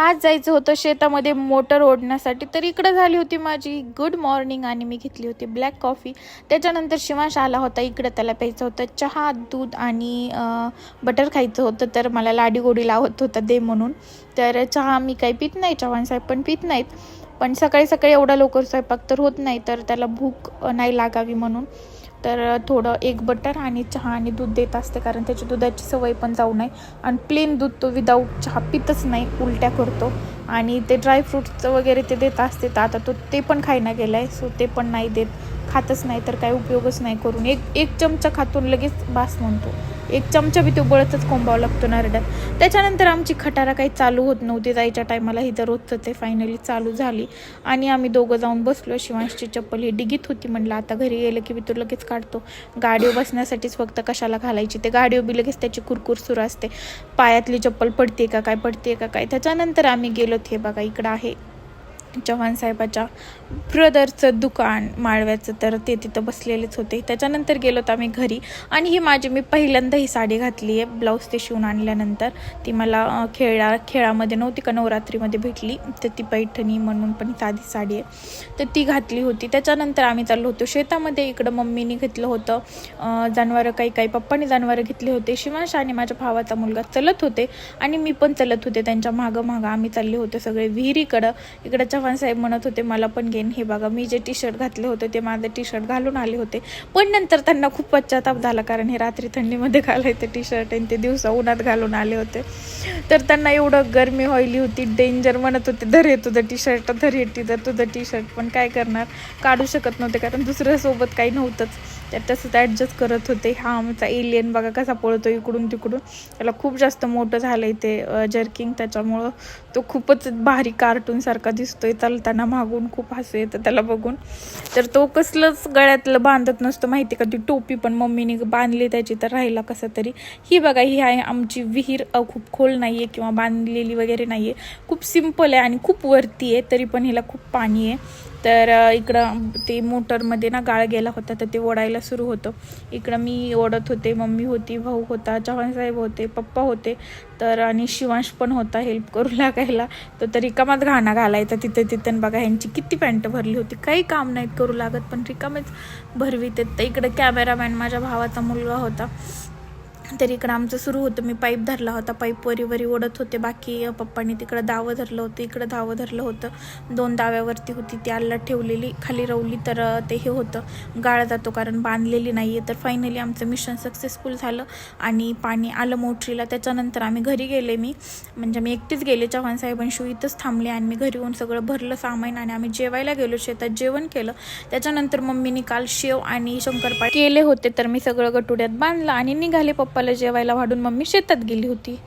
आज जायचं होतं शेतामध्ये मोटर ओढण्यासाठी तर इकडं झाली होती माझी गुड मॉर्निंग आणि मी घेतली होती ब्लॅक कॉफी त्याच्यानंतर शिवांश आला होता इकडं त्याला प्यायचं होतं चहा दूध आणि बटर खायचं होतं तर मला लाडीगोडी लावत होता दे म्हणून. तर चहा मी काही पित नाही चव्हाण साहेब पण पित नाहीत. पण सकाळी सकाळी एवढा लवकर स्वयंपाक तर होत नाही तर त्याला भूक नाही लागावी म्हणून. तर थोडं एक बटर आणि चहा आणि दूध देत असते कारण त्याची दुधाची सवय पण जाऊ नये. आणि प्लेन दूध तो विदाऊट चहा पितच नाही उलट्या करतो. आणि ते ड्रायफ्रूटचं वगैरे ते देत असते तर आता तो ते पण खायना गेला आहे सो ते पण नाही देत. खातच नाही तर काही उपयोगच नाही करून. एक एक चमचा खातून लगेच बास म्हणतो. एक चमचा बी तो बळतच कोंबावं लागतो नरड्यात त्याच्यानंतर आमची खटारा काही चालू होत नव्हती. जायच्या टायमाला ही दररोजचं ते फायनली चालू झाली. आणि आम्ही दोघं जाऊन बसलो. शिवांशची चप्पल ही डिगीत होती. म्हणलं आता घरी गेलं की मी तो लगेच काढतो. गाडीवर बसण्यासाठीच फक्त कशाला घालायची ते? गाडीवर बी लगेच त्याची कुरकुर सुरू असते. पायातली चप्पल पडते का? काय पडते का? काय? त्याच्यानंतर आम्ही गेलोत हे बघा इकडं आहे. चव्हाण साहेबाच्या ब्रदरचं दुकान माळव्याचं तर ते तिथं बसलेलेच होते. त्याच्यानंतर गेलो तर आम्ही घरी. आणि ही माझी मी पहिल्यांदा ही साडी घातली आहे ब्लाऊज ते शिवून आणल्यानंतर. ती मला खेळा खेळामध्ये नव्हती का नवरात्रीमध्ये भेटली. तर ती पैठणी म्हणून पण साधी साडी आहे. तर ती घातली होती. त्याच्यानंतर आम्ही चाललो होतो शेतामध्ये. इकडं मम्मीने घेतलं होतं. जनावरं काही काही पप्पानी जनावरं घेतली होते. शिवांश आणि माझ्या भावाचा मुलगा चलत होते. आणि मी पण चलत होते. त्यांच्या मागं मागं आम्ही चालले होते सगळे विहिरीकडं. इकडं चव्हाण साहेब म्हणत होते मला पण घेईन. हे बघा मी जे टी शर्ट घातले होते ते माझं टी शर्ट घालून आले होते. पण नंतर त्यांना खूप पश्चाताप झाला कारण हे रात्री थंडीमध्ये घालायचे टी शर्ट आणि ते दिवसा उन्हात घालून आले होते. तर त्यांना एवढं गरमी व्हायली होती डेंजर म्हणत होते धर हे तुझं टी शर्ट धर हे टी तुझं टी शर्ट पण काय करणार? काढू शकत नव्हते कारण दुसऱ्यासोबत काही नव्हतंच. तर तसंच ॲडजस्ट करत होते. हा आमचा एलियन बघा कसा पळतो इकडून तिकडून. त्याला खूप जास्त मोठं झालं आहे ते जर्किंग त्याच्यामुळं तो खूपच भारी कार्टूनसारखा दिसतो आहे चालताना मागून खूप हसू येतं त्याला बघून. तर तो कसलंच गळ्यातलं बांधत नसतो. माहिती का? ती टोपी पण मम्मीने बांधली त्याची तर राहिला कसं तरी. ही बघा ही आहे आमची विहीर. खूप खोल नाही आहे किंवा बांधलेली वगैरे नाही आहे खूप सिंपल आहे आणि खूप वरती आहे. तरी पण हिला खूप पाणी आहे. तर इकडं ते मोटरमध्ये ना गाळ गेला होता तर ते ओढायला सुरू होतं. इकडं मी ओढत होते मम्मी होती भाऊ होता चव्हाणसाहेब होते पप्पा होते. तर आणि शिवांश पण होता हेल्प करू लागायला. तो तर रिकामात घाणा घालायचा तिथे तिथं. बघा ह्यांची किती पॅन्ट भरली होती. काही काम नाहीत करू लागत पण रिकामेच भरवीत तर इकडं कॅमेरामॅन माझ्या भावाचा मुलगा होता. तर इकडं आमचं सुरू होतं. मी पाईप धरला होता. पाईप वरी वरी ओढत होते. बाकी पप्पांनी तिकडं दावं धरलं होतं. इकडं दावं धरलं होतं. दोन दाव्यावरती होती. ती आल्ला ठेवलेली. खाली रवली तर ते हे होतं. गाळ जातो कारण बांधलेली नाही आहे तर फायनली आमचं मिशन सक्सेसफुल झालं आणि पाणी आलं मोटरीला. त्याच्यानंतर आम्ही घरी गेले मी. म्हणजे मी एकटीच गेले चव्हाण साहेबांशी इथंच थांबले आणि मी घरी येऊन सगळं भरलं सामान आणि आम्ही जेवायला गेलो. शेतात जेवण केलं. त्याच्यानंतर मम्मीने काल शेव आणि शंकरपाळे केले होते. तर मी सगळं गटुड्यात बांधलं आणि निघाले पप्पा पप्पाला जेवायला वाढून मम्मी शेतात गेली होती.